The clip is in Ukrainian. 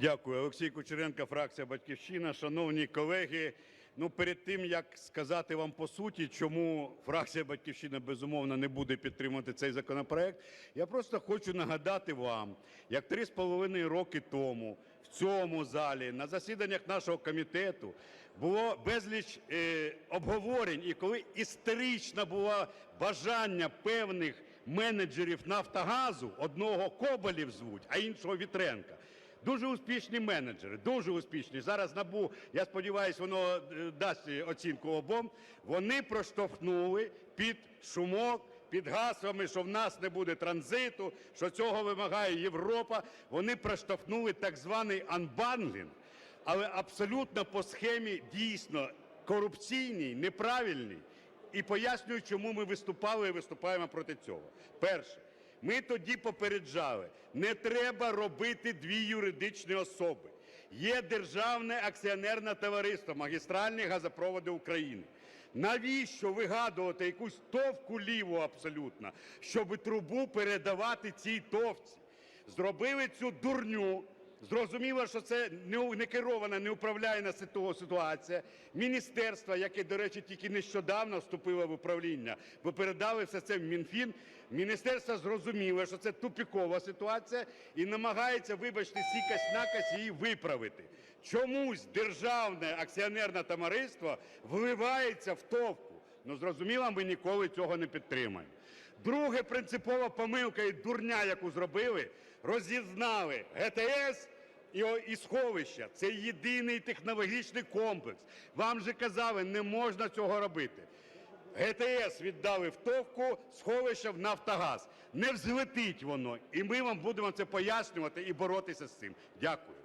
Дякую. Олексій Кучеренко, фракція "Батьківщина". Шановні колеги, ну, перед тим, як сказати вам по суті, чому фракція "Батьківщина", безумовно, не буде підтримувати цей законопроект, я просто хочу нагадати вам, як 3,5 роки тому в цьому залі на засіданнях нашого комітету було безліч е, обговорень, і коли істерично було бажання певних менеджерів "Нафтогазу", одного Коболєв звуть, а іншого Вітренка, Дуже успішні менеджери, дуже успішні. Зараз НАБУ, я сподіваюся, воно е, дасть оцінку обом. Вони проштовхнули під шумок, під гаслами, що в нас не буде транзиту, що цього вимагає Європа. Вони проштовхнули так званий анбандлінг, але абсолютно по схемі дійсно корупційній, неправильній. І пояснюю, чому ми виступали і виступаємо проти цього. Перше. Ми тоді попереджали, не треба робити дві юридичні особи. Є Державне акціонерне товариство «Магістральні газопроводи України». Навіщо вигадувати якусь товку ліву абсолютно, щоб трубу передавати цій товці? Зробили цю дурню, Зрозуміло, що це не керована, не управляєна ситуація. Міністерство, яке, до речі, тільки нещодавно вступило в управління, бо передали все це в Мінфін. Міністерство зрозуміло, що це тупікова ситуація і намагається, вибачте, сікась-накась її виправити. Чомусь державне акціонерне товариство вливається в товку. Ну, зрозуміло, ми ніколи цього не підтримаємо. Друге принципова помилка і дурня, яку зробили, роз'єднали ГТС і сховища. Це єдиний технологічний комплекс. Вам же казали, не можна цього робити. ГТС віддали в товку, сховища в Нафтогаз. Не взлетить воно. І ми вам будемо це пояснювати і боротися з цим. Дякую.